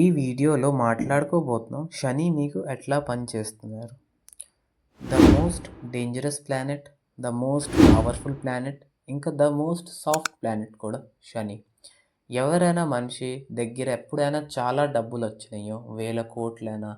ఈ వీడియోలో మాట్లాడుకోబోతున్నాం శని మీకు ఎట్లా పనిచేస్తున్నారు? The most dangerous planet the most powerful planet ఇంకా ద మోస్ట్ సాఫ్ట్ ప్లానెట్ కూడా శని. ఎవరైనా మనిషి దగ్గర ఎప్పుడైనా చాలా డబ్బులు వచ్చినాయో వేల కోట్లైనా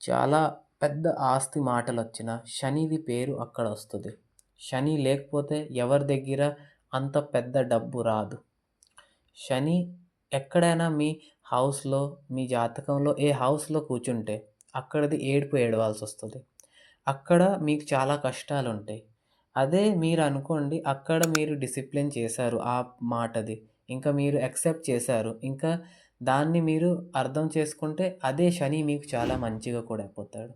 చాలా పెద్ద ఆస్తి మాటలు వచ్చినా శనిది పేరు అక్కడ వస్తుంది. శని లేకపోతే ఎవరి దగ్గర అంత పెద్ద డబ్బు రాదు. శని ఎక్కడైనా మీ హౌస్లో మీ జాతకంలో ఏ హౌస్లో కూర్చుంటే అక్కడది ఏడుపు ఏడవాల్సి వస్తుంది అక్కడ మీకు చాలా కష్టాలు ఉంటాయి అదే మీరు అనుకోండి అక్కడ మీరు డిసిప్లిన్ చేశారు ఆ మాటది ఇంకా మీరు యాక్సెప్ట్ చేశారు ఇంకా దాన్ని మీరు అర్థం చేసుకుంటే అదే శని మీకు చాలా మంచిగా కూడా అయిపోతాడు.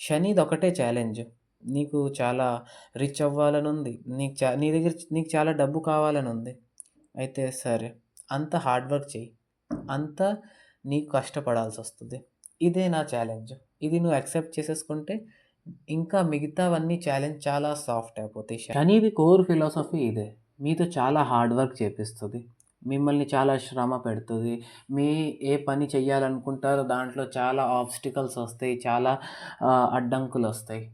శనిది ఒకటే ఛాలెంజ్. నీకు చాలా రిచ్ అవ్వాలని ఉంది నీకు చా నీ దగ్గర నీకు చాలా డబ్బు కావాలని ఉంది అయితే సరే అంత హార్డ్ వర్క్ చెయ్యి. అంత నీకు కష్టపడాల్సి వస్తుంది ఇదే నా ఛాలెంజ్. ఇది నువ్వు యాక్సెప్ట్ చేసేసుకుంటే ఇంకా మిగతావన్నీ ఛాలెంజ్ చాలా సాఫ్ట్ అయిపోతాయి శనిది కోర్ ఫిలాసఫీ ఇదే. మీతో చాలా హార్డ్ వర్క్ చేపిస్తుంది. మిమ్మల్ని చాలా శ్రమ పెడుతుంది. మీ ఏ పని చేయాలనుకుంటారో దాంట్లో చాలా ఆబ్స్టికల్స్ వస్తాయి చాలా అడ్డంకులు వస్తాయి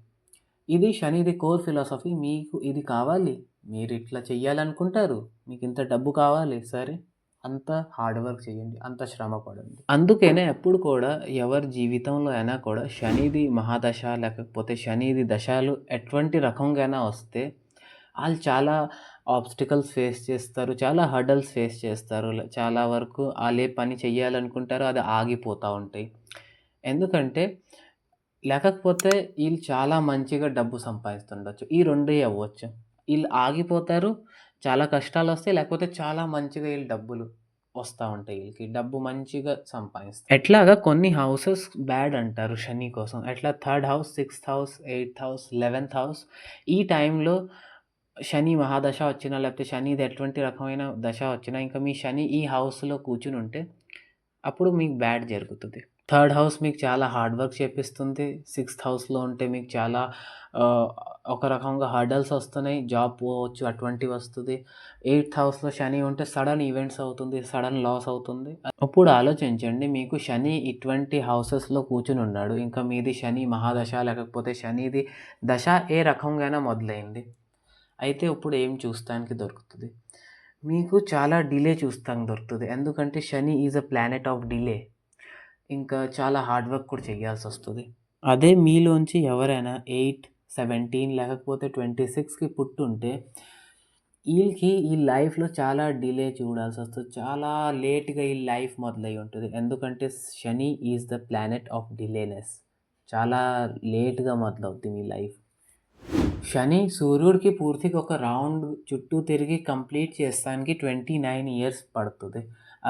ఇది శనిది కోర్ ఫిలాసఫీ. మీకు ఇది కావాలి. మీరు ఇట్లా చెయ్యాలనుకుంటారు. మీకు ఇంత డబ్బు కావాలి. సరే. అంత హార్డ్ వర్క్ చేయండి అంత శ్రమ పడండి. అందుకనే ఎప్పుడు కూడా ఎవరి జీవితంలో అయినా కూడా శనిది మహాదశ లేకపోతే శనిది దశలు ఎటువంటి రకంగా వస్తే వాళ్ళు చాలా ఆబ్స్టికల్స్ ఫేస్ చేస్తారు చాలా హర్డల్స్ ఫేస్ చేస్తారు. చాలా వరకు వాళ్ళు ఏ పని చెయ్యాలనుకుంటారో అది ఆగిపోతూ ఉంటాయి. ఎందుకంటే లేకపోతే వీళ్ళు చాలా మంచిగా డబ్బు సంపాదిస్తుండొచ్చు. ఈ రెండే అవ్వచ్చు. వీళ్ళు ఆగిపోతారు చాలా కష్టాలు వస్తాయి లేకపోతే చాలా మంచిగా వీళ్ళు డబ్బులు వస్తూ ఉంటాయి. వీళ్ళకి డబ్బు మంచిగా సంపాదిస్తారు. ఎట్లాగా కొన్ని హౌసెస్ బ్యాడ్ అంటారు శని కోసం. ఎట్లా third house sixth house eighth house eleventh house. ఈ టైంలో శని మహాదశ వచ్చినా లేకపోతే శనిది ఎటువంటి రకమైన దశ వచ్చినా ఇంకా మీ శని ఈ హౌస్లో కూర్చుని ఉంటే అప్పుడు మీకు బ్యాడ్ జరుగుతుంది. థర్డ్ హౌస్ మీకు చాలా హార్డ్ వర్క్ చేపిస్తుంది. సిక్స్త్ హౌస్లో ఉంటే మీకు చాలా ఒక రకంగా హర్డల్స్ వస్తున్నాయి. జాబ్ పోవచ్చు అటువంటివి వస్తుంది. ఎయిత్ హౌస్లో శని ఉంటే సడన్ ఈవెంట్స్ అవుతుంది సడన్ లాస్ అవుతుంది. అప్పుడు ఆలోచించండి మీకు శని ఇటువంటి హౌసెస్లో కూర్చుని ఉన్నాడు. ఇంకా మీది శని మహాదశ లేకపోతే శనిది దశ ఏ రకంగా మొదలైంది. అయితే ఇప్పుడు ఏం చూస్తానికి దొరుకుతుంది? మీకు చాలా డిలే చూస్తానికి దొరుకుతుంది. ఎందుకంటే Shani is a planet of delay. ఇంకా చాలా హార్డ్ వర్క్ కూడా చేయాల్సి వస్తుంది అదే మీలోంచి ఎవరైనా ఎయిట్ సెవెంటీన్ లేకపోతే ట్వంటీ సిక్స్కి పుట్టుంటే వీళ్ళకి ఈ లైఫ్లో చాలా డిలే చూడాల్సి వస్తుంది చాలా లేట్గా ఈ లైఫ్ మొదలై ఉంటుంది ఎందుకంటే Shani is the planet of delayness. చాలా లేట్గా మొదలవుతుంది మీ లైఫ్. శని సూర్యుడికి పూర్తిగా ఒక రౌండ్ చుట్టూ తిరిగి కంప్లీట్ చేస్తానికి ట్వంటీ నైన్ ఇయర్స్ పడుతుంది.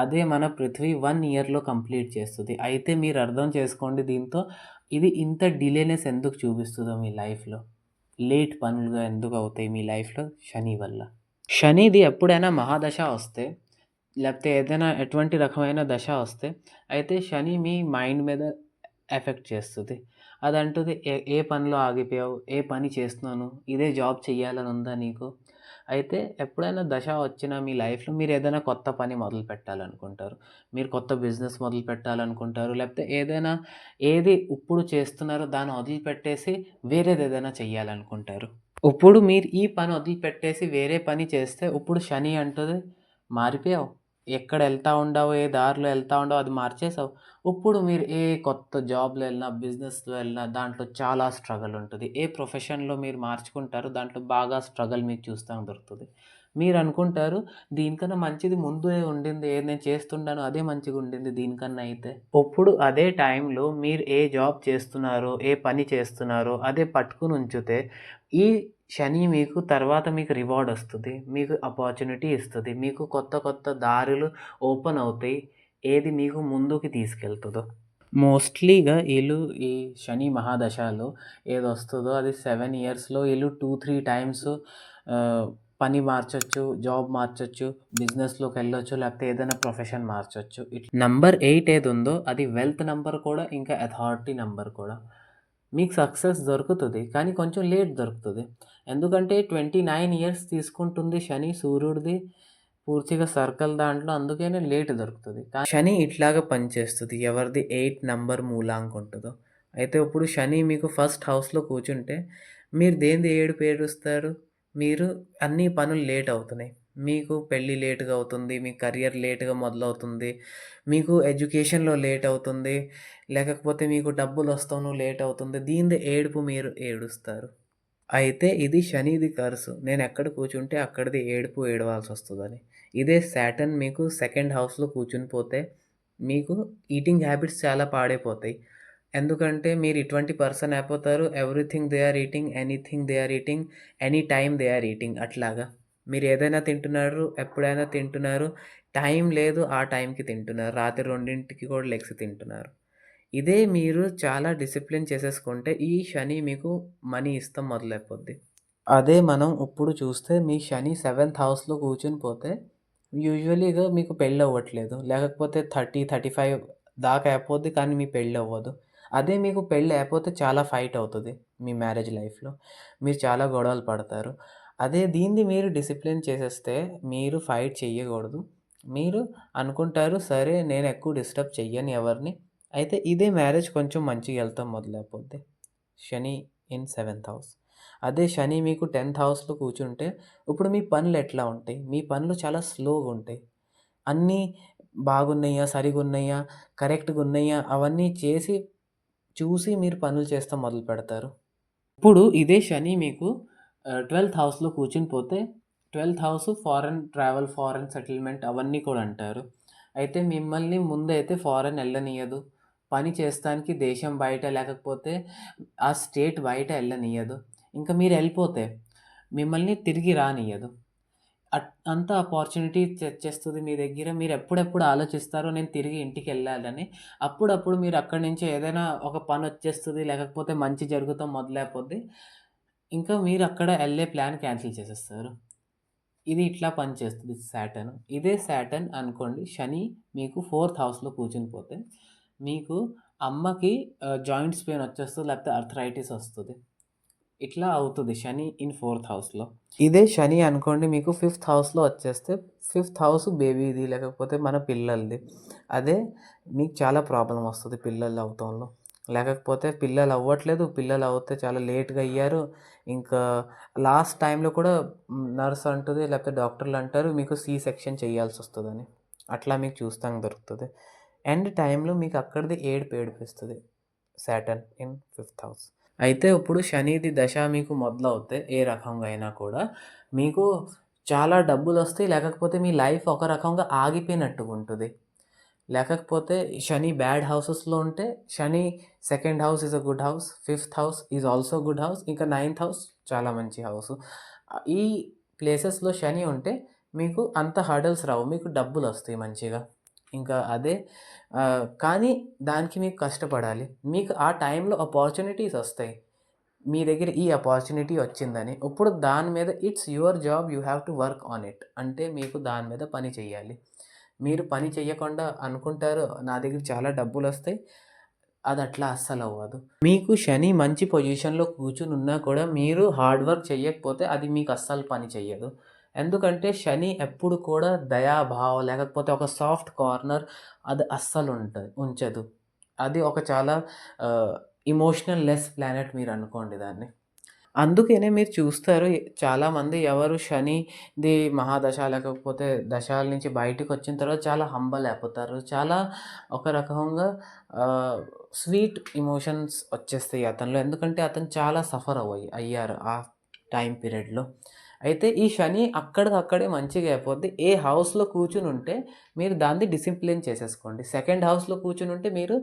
అదే మన పృథ్వీ వన్ ఇయర్లో కంప్లీట్ చేస్తుంది. అయితే మీరు అర్థం చేసుకోండి దీంతో ఇది ఇంత డిలేనెస్ ఎందుకు చూపిస్తుందో మీ లైఫ్లో? లేట్ పనులుగా ఎందుకు అవుతాయి మీ లైఫ్లో శని వల్ల? శనిది ఎప్పుడైనా మహాదశ వస్తే లేకపోతే ఏదైనా ఎటువంటి రకమైన దశ వస్తే అయితే శని మీ మైండ్ మీద ఎఫెక్ట్ చేస్తుంది. అది అంటుంది ఏ ఏ పనిలో ఆగిపోయావు? ఏ పని చేస్తున్నాను? ఇదే జాబ్ చెయ్యాలని ఉందా నీకు? అయితే ఎప్పుడైనా దశ వచ్చిన మీ లైఫ్లో మీరు ఏదైనా కొత్త పని మొదలు పెట్టాలనుకుంటారు. మీరు కొత్త బిజినెస్ మొదలు పెట్టాలనుకుంటారు. లేకపోతే ఏదైనా ఏది ఇప్పుడు చేస్తున్నారో దాన్ని వదిలిపెట్టేసి వేరేది ఏదైనా చెయ్యాలనుకుంటారు. ఇప్పుడు మీరు ఈ పని వదిలిపెట్టేసి వేరే పని చేస్తే ఇప్పుడు శని అంటుంది మారిపోయావు. ఎక్కడ వెళ్తా ఉండావో ఏ దారిలో వెళ్తా ఉండావో అది మార్చేసావు. ఇప్పుడు మీరు ఏ కొత్త జాబ్లో వెళ్ళినా బిజినెస్లో వెళ్ళినా దాంట్లో చాలా స్ట్రగుల్ ఉంటుంది. ఏ ప్రొఫెషన్లో మీరు మార్చుకుంటారో దాంట్లో బాగా స్ట్రగుల్ మీకు చూస్తాం దొరుకుతుంది. మీరు అనుకుంటారు దీనికన్నా మంచిది ముందు ఉండింది ఏది నేను చేస్తున్నాను అదే మంచిగా ఉండింది దీనికన్నా అయితే. ఇప్పుడు అదే టైంలో మీరు ఏ జాబ్ చేస్తున్నారో ఏ పని చేస్తున్నారో అదే పట్టుకుని ఉంచితే ఈ శని మీకు తర్వాత మీకు రివార్డ్ వస్తుంది మీకు ఆపర్చునిటీ ఇస్తుంది మీకు కొత్త కొత్త దారులు ఓపెన్ అవుతాయి ఏది మీకు ముందుకు తీసుకెళ్తుందో. మోస్ట్లీగా వీళ్ళు ఈ శని మహాదశలో ఏది వస్తుందో అది సెవెన్ ఇయర్స్లో వీళ్ళు టూ త్రీ టైమ్స్ పని మార్చొచ్చు జాబ్ మార్చొచ్చు బిజినెస్లోకి వెళ్ళొచ్చు లేకపోతే ఏదైనా ప్రొఫెషన్ మార్చొచ్చు. ఇట్లా నంబర్ ఎయిట్ ఏది ఉందో అది వెల్త్ నెంబర్ కూడా ఇంకా అథారిటీ నెంబర్ కూడా. మీకు సక్సెస్ దొరుకుతుంది కానీ కొంచెం లేట్ దొరుకుతుంది. ఎందుకంటే ట్వంటీ నైన్ ఇయర్స్ తీసుకుంటుంది శని సూర్యుడిది పూర్తిగా సర్కిల్ దాంట్లో అందుకనే లేట్ దొరుకుతుంది. శని ఇట్లాగా పనిచేస్తుంది ఎవరిది ఎయిట్ నంబర్ మూలాంక్ ఉంటుందో. అయితే ఇప్పుడు శని మీకు ఫస్ట్ హౌస్లో కూర్చుంటే మీరు దేనిది ఏడు పేరుస్తారు మీరు అన్ని పనులు లేట్ అవుతున్నాయి. మీకు పెళ్ళి లేటుగా అవుతుంది మీ కెరియర్ లేట్గా మొదలవుతుంది మీకు ఎడ్యుకేషన్లో లేట్ అవుతుంది లేకపోతే మీకు డబ్బులు వస్తాను లేట్ అవుతుంది దీనిది ఏడుపు మీరు ఏడుస్తారు. అయితే ఇది శనిది కర్సు. నేను ఎక్కడ కూర్చుంటే అక్కడిది ఏడుపు ఏడవాల్సి వస్తుందని ఇదే శాటన్ మీకు సెకండ్ హౌస్లో కూర్చుని పోతే మీకు ఈటింగ్ హ్యాబిట్స్ చాలా పాడైపోతాయి. ఎందుకంటే మీరు ఇటువంటి పర్సన్ అయిపోతారు everything they are eating anything they are eating any time they are eating అట్లాగా. మీరు ఏదైనా తింటున్నారు ఎప్పుడైనా తింటున్నారు టైం లేదు ఆ టైంకి తింటున్నారు రాత్రి రెండింటికి కూడా లెగ్స్ తింటున్నారు. ఇదే మీరు చాలా డిసిప్లిన్ చేసేసుకుంటే ఈ శని మీకు మనీ ఇస్తాం మొదలైపోద్ది. అదే మనం ఇప్పుడు చూస్తే మీ శని సెవెంత్ హౌస్లో కూర్చుని పోతే యూజువలీగా మీకు పెళ్ళి అవ్వట్లేదు. లేకపోతే థర్టీ థర్టీ ఫైవ్ దాకా అయిపోద్ది కానీ మీ పెళ్ళి అవ్వదు. అదే మీకు పెళ్ళి అయిపోతే చాలా ఫైట్ అవుతుంది మీ మ్యారేజ్ లైఫ్లో. మీరు చాలా గొడవలు పడతారు. అదే దీన్ని మీరు డిసిప్లిన్ చేసేస్తే మీరు ఫైట్ చెయ్యకూడదు. మీరు అనుకుంటారు సరే నేను ఎక్కువ డిస్టర్బ్ చెయ్యను ఎవరిని. అయితే ఇదే మ్యారేజ్ కొంచెం మంచిగా వెళ్తాం మొదలైపోద్ది. Shani in seventh house. అదే శని మీకు టెన్త్ హౌస్లో కూర్చుంటే ఇప్పుడు మీ పనులు ఎట్లా ఉంటాయి? మీ పనులు చాలా స్లోగా ఉంటాయి. అన్నీ బాగున్నాయా సరిగా ఉన్నాయా కరెక్ట్గా ఉన్నాయా అవన్నీ చేసి చూసి మీరు పనులు చేస్తా మొదలు పెడతారు. ఇప్పుడు ఇదే శని మీకు ట్వెల్త్ హౌస్లో కూర్చుని పోతే twelfth house foreign travel foreign settlement అవన్నీ కూడా అంటారు. అయితే మిమ్మల్ని ముందైతే ఫారెన్ వెళ్ళనియదు పని చేస్తానికి దేశం బయట లేకపోతే ఆ స్టేట్ బయట వెళ్ళనియదు ఇంకా మీరు వెళ్ళిపోతే మిమ్మల్ని తిరిగి రానియదు. అట్ అంత ఆపర్చునిటీ తెచ్చేస్తుంది మీ దగ్గర. మీరు ఎప్పుడెప్పుడు ఆలోచిస్తారో నేను తిరిగి ఇంటికి వెళ్ళాలని అప్పుడప్పుడు మీరు అక్కడి నుంచి ఏదైనా ఒక పని వచ్చేస్తుంది లేకపోతే మంచి జరుగుతాం మొదలైపోద్ది. ఇంకా మీరు అక్కడ వెళ్ళే ప్లాన్ క్యాన్సిల్ చేసేస్తారు. ఇది ఇట్లా పనిచేస్తుంది శాటన్ ఇదే శాటన్ అనుకోండి శని మీకు ఫోర్త్ హౌస్లో కూర్చుని పోతే మీకు అమ్మకి జాయింట్స్ పెయిన్ వచ్చేస్తుంది లేకపోతే అర్థరైటిస్ వస్తుంది. ఇట్లా అవుతుంది శని ఇన్ ఫోర్త్ హౌస్లో. ఇదే శని అనుకోండి మీకు ఫిఫ్త్ హౌస్లో వచ్చేస్తే ఫిఫ్త్ హౌస్ బేబీది లేకపోతే మన పిల్లలది. అదే మీకు చాలా ప్రాబ్లం వస్తుంది పిల్లలు అవుతంలో లేకపోతే పిల్లలు అవ్వట్లేదు. పిల్లలు అవుతే చాలా లేట్గా అయ్యారు. ఇంకా లాస్ట్ టైంలో కూడా నర్స్ అంటుంది లేకపోతే డాక్టర్లు అంటారు మీకు సి సెక్షన్ చేయాల్సి వస్తుందని. అట్లా మీకు చూస్తాం దొరుకుతుంది. ఎండ్ టైంలో మీకు అక్కడిది ఏడుపు ఏడిపిస్తుంది. Saturn in fifth house. అయితే ఇప్పుడు శనిది దశ మీకు మొదలవుతే ఏ రకంగా అయినా కూడా మీకు చాలా డబ్బులు వస్తాయి లేకపోతే మీ లైఫ్ ఒక రకంగా ఆగిపోయినట్టుగా ఉంటుంది లేకపోతే శని బ్యాడ్ హౌసెస్లో ఉంటే Shani second house is a good house fifth house is also good house ఇంకా నైన్త్ హౌస్ చాలా మంచి హౌస్. ఈ ప్లేసెస్లో శని ఉంటే మీకు అంత హర్డల్స్ రావు మీకు డబ్బులు వస్తాయి మంచిగా. ఇంకా అదే కానీ దానికి మీకు కష్టపడాలి. మీకు ఆ టైంలో ఆపర్చునిటీస్ వస్తాయి. మీ దగ్గర ఈ ఆపర్చునిటీ వచ్చిందని. ఇప్పుడు దాని మీద it's your job you have to work on it అంటే మీకు దాని మీద పని చేయాలి మీరు పని చేయకుండా అనుకుంటారు నా దగ్గర చాలా డబ్బులు వస్తాయి అది అట్లా అస్సలు అవ్వదు మీకు శని మంచి పొజిషన్లో కూర్చుని ఉన్నా కూడా మీరు హార్డ్ వర్క్ చేయకపోతే అది మీకు అస్సలు పని చేయదు ఎందుకంటే శని ఎప్పుడు కూడా దయాభావం లేకపోతే ఒక సాఫ్ట్ కార్నర్ అది అస్సలు ఉంటుంది ఉంచదు. అది ఒక చాలా ఇమోషనల్ లెస్ ప్లానెట్ మీరు అనుకోండి దాన్ని. అందుకనే మీరు చూస్తారు చాలామంది ఎవరు శని ది మహాదశ లేకపోతే దశాల నుంచి బయటకు వచ్చిన తర్వాత చాలా హంబల్ అయిపోతారు. చాలా ఒక రకంగా స్వీట్ ఎమోషన్స్ వచ్చేస్తాయి అతనిలో. ఎందుకంటే అతను చాలా సఫర్ అవ్వాయి అయ్యారు ఆ టైం పీరియడ్లో అయితే ఈ శని అక్కడికక్కడే మంచిగా అయిపోద్ది. ఏ హౌస్లో కూర్చుని ఉంటే మీరు దాన్ని డిసిప్లిన్ చేసేసుకోండి. సెకండ్ హౌస్లో కూర్చుని ఉంటే మీరు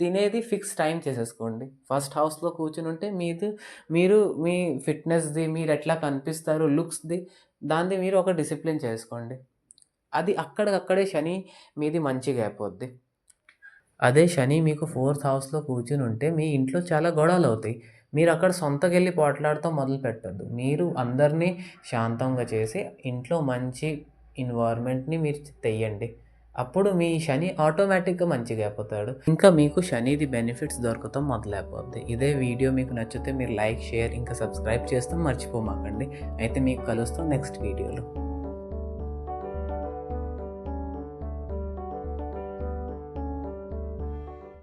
తినేది ఫిక్స్ టైం చేసేసుకోండి. ఫస్ట్ హౌస్లో కూర్చుని ఉంటే మీది మీరు మీ ఫిట్నెస్ది మీరు ఎట్లా కనిపిస్తారు లుక్స్ది దాన్ని మీరు ఒక డిసిప్లిన్ చేసుకోండి. అది అక్కడికక్కడే శని మీది మంచిగా అయిపోద్ది. అదే శని మీకు ఫోర్త్ హౌస్లో కూర్చుని ఉంటే మీ ఇంట్లో చాలా గొడవలు అవుతాయి. మీరు అక్కడ సొంతకి వెళ్ళి పోట్లాడటం మొదలు పెట్టద్దు మీరు అందరినీ శాంతంగా చేసి ఇంట్లో మంచి ఎన్వైర్న్మెంట్ని మీరు తెయ్యండి. అప్పుడు మీ శని ఆటోమేటిక్గా మంచిగా అయిపోతాడు. ఇంకా మీకు శనిది బెనిఫిట్స్ దొరకటం మొదలైపోద్ది. ఇదే వీడియో మీకు నచ్చితే మీరు లైక్ షేర్ ఇంకా సబ్స్క్రైబ్ చేస్తాం మర్చిపోమాకండి. అయితే మీకు కలుస్తాం నెక్స్ట్ వీడియోలో.